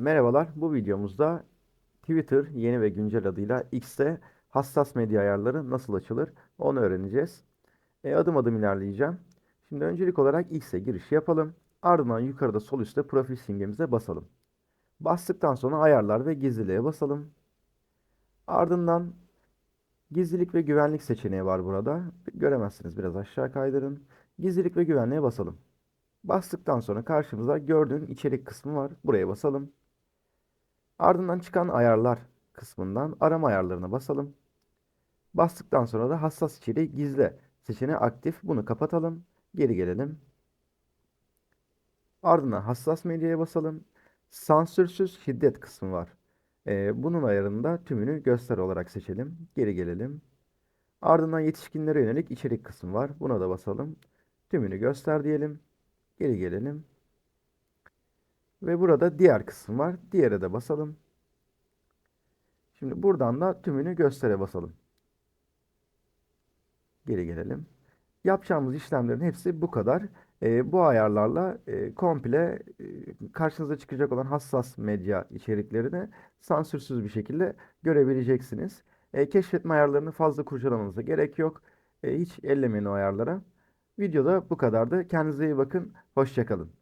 Merhabalar, bu videomuzda Twitter yeni ve güncel adıyla X'te hassas medya ayarları nasıl açılır onu öğreneceğiz. E, adım adım ilerleyeceğim. Şimdi öncelik olarak X'e giriş yapalım. Ardından yukarıda sol üstte profil simgemize basalım. Bastıktan sonra ayarlar ve gizliliğe basalım. Ardından gizlilik ve güvenlik seçeneği var burada. Göremezsiniz biraz aşağı kaydırın. Gizlilik ve güvenliğe basalım. Bastıktan sonra karşımıza gördüğün içerik kısmı var. Buraya basalım. Ardından çıkan ayarlar kısmından arama ayarlarına basalım. Bastıktan sonra da hassas içeriği gizle seçeneği aktif. Bunu kapatalım. Geri gelelim. Ardından hassas medyaya basalım. Sansürsüz şiddet kısmı var. Ee, bunun ayarında tümünü göster olarak seçelim. Geri gelelim. Ardından yetişkinlere yönelik içerik kısmı var. Buna da basalım. Tümünü göster diyelim. Geri gelelim. Ve burada diğer kısım var. Diğere de basalım. Şimdi buradan da tümünü göstere basalım. Geri gelelim. Yapacağımız işlemlerin hepsi bu kadar. Ee, bu ayarlarla e, komple e, karşınıza çıkacak olan hassas medya içeriklerini sansürsüz bir şekilde görebileceksiniz. E, keşfetme ayarlarını fazla kurcalamanıza gerek yok. E, hiç ellemeyin o ayarlara. Videoda bu kadardı. Kendinize iyi bakın. Hoşçakalın.